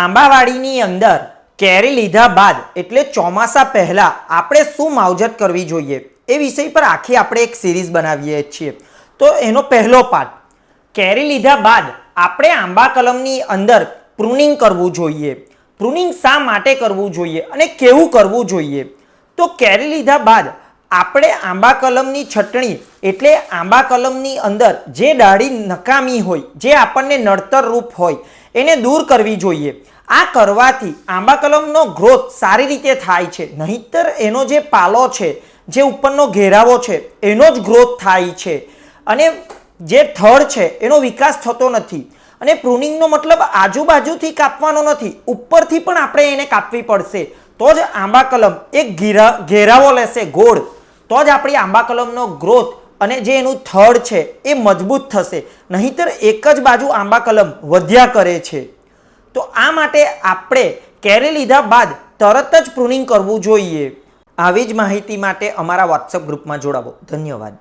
આંબાવાડીની અંદર કેરી લીધા બાદ, એટલે ચોમાસા પહેલાં આપણે શું માવજત કરવી જોઈએ? એ વિષય પર આખી આપણે એક સિરીઝ બનાવીએ છીએ. તો એનો પહેલો પાર્ટ કેરી લીધા બાદ આપણે આંબા કલમની અંદર પ્રુનિંગ કરવું જોઈએ. પ્રુનિંગ શા માટે કરવું જોઈએ અને કેવું કરવું જોઈએ? તો કેરી લીધા બાદ આપણે આંબા કલમની છટણી એટલે આંબા કલમની અંદર જે ડાળી નકામી હોય, જે આપણને નડતર રૂપ હોય, એને દૂર કરવી જોઈએ. આ કરવાથી આંબા કલમનો ગ્રોથ સારી રીતે થાય છે. નહીંતર એનો જે પાલો છે, જે ઉપરનો ઘેરાવો છે, એનો જ ગ્રોથ થાય છે. અને જે થડ છે, એનો વિકાસ થતો નથી. અને પ્રુનિંગનો મતલબ આજુબાજુથી કાપવાનો નથી. ઉપરથી પણ આપણે એને કાપવી પડશે. તો જ આંબા કલમ એક ઘેરા ઘેરાવો લેશે, ગોળ. તો જ આપણી આંબા કલમનો ગ્રોથ અને જે એનું થડ છે એ મજબૂત થશે. નહીંતર એક જ બાજુ આંબા કલમ વધ્યા કરે છે. તો આ માટે આપણે કેરી લીધા બાદ તરત જ પ્રુનિંગ કરવું જોઈએ. આવી જ માહિતી માટે અમારા વોટ્સઅપ ગ્રુપમાં જોડાવો. ધન્યવાદ.